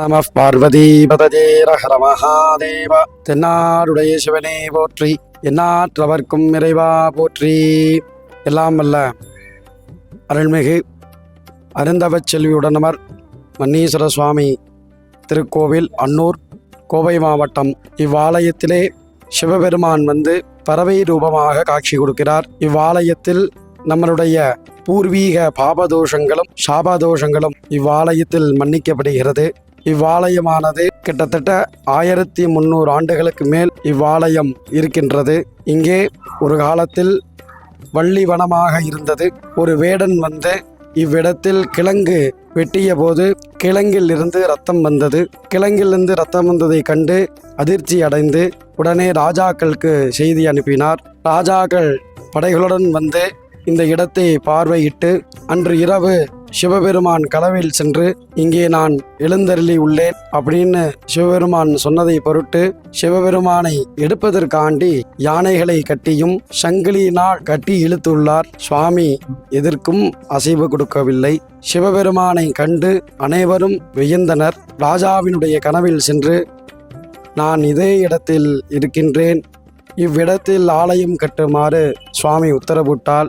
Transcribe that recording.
நம பார்வதி பதஜேரஹர மகாதேவ. தென்னாருடைய சிவனே போற்றி என்னாற்றவர்க்கும் இறைவா போற்றி. எல்லாம் வல்ல அருள்மிகு அருந்தவச் செல்வியுடனமர் மன்னீஸ்வர சுவாமி திருக்கோவில் அன்னூர் கோவை மாவட்டம். இவ்வாலயத்திலே சிவபெருமான் வந்து பறவை ரூபமாக காட்சி கொடுக்கிறார். இவ்வாலயத்தில் நம்மளுடைய பூர்வீக பாபதோஷங்களும் சாபதோஷங்களும் இவ்வாலயத்தில் மன்னிக்கப்படுகிறது. இவ்வாலயமானது கிட்டத்தட்ட ஆயிரத்தி முந்நூறு ஆண்டுகளுக்கு மேல் இவ்வாலயம் இருக்கின்றது. இங்கே ஒரு காலத்தில் வள்ளி வனமாக இருந்தது. ஒரு வேடன் வந்து இவ்விடத்தில் கிழங்கு வெட்டிய போது கிழங்கில் இருந்து ரத்தம் வந்தது. கிழங்கிலிருந்து ரத்தம் வந்ததை கண்டு அதிர்ச்சி அடைந்து உடனே ராஜாக்களுக்கு செய்தி அனுப்பினார். ராஜாக்கள் படைகளுடன் வந்து இந்த இடத்தை பார்வையிட்டு அன்று இரவு சிவபெருமான் கனவில் சென்று இங்கே நான் எழுந்தருளி உள்ளேன் அப்படின்னு சிவபெருமான் சொன்னதை பொருட்டு சிவபெருமானை எடுப்பதற்காண்டி யானைகளை கட்டியும் சங்கிலியினால் கட்டி இழுத்துள்ளார் சுவாமி. எதற்கும் அசைவு கொடுக்கவில்லை. சிவபெருமானை கண்டு அனைவரும் வியந்தனர். ராஜாவினுடைய கனவில் சென்று நான் இதே இடத்தில் இருக்கின்றேன். இவ்விடத்தில் ஆலயம் கட்டுமாறு சுவாமி உத்தரவிட்டால்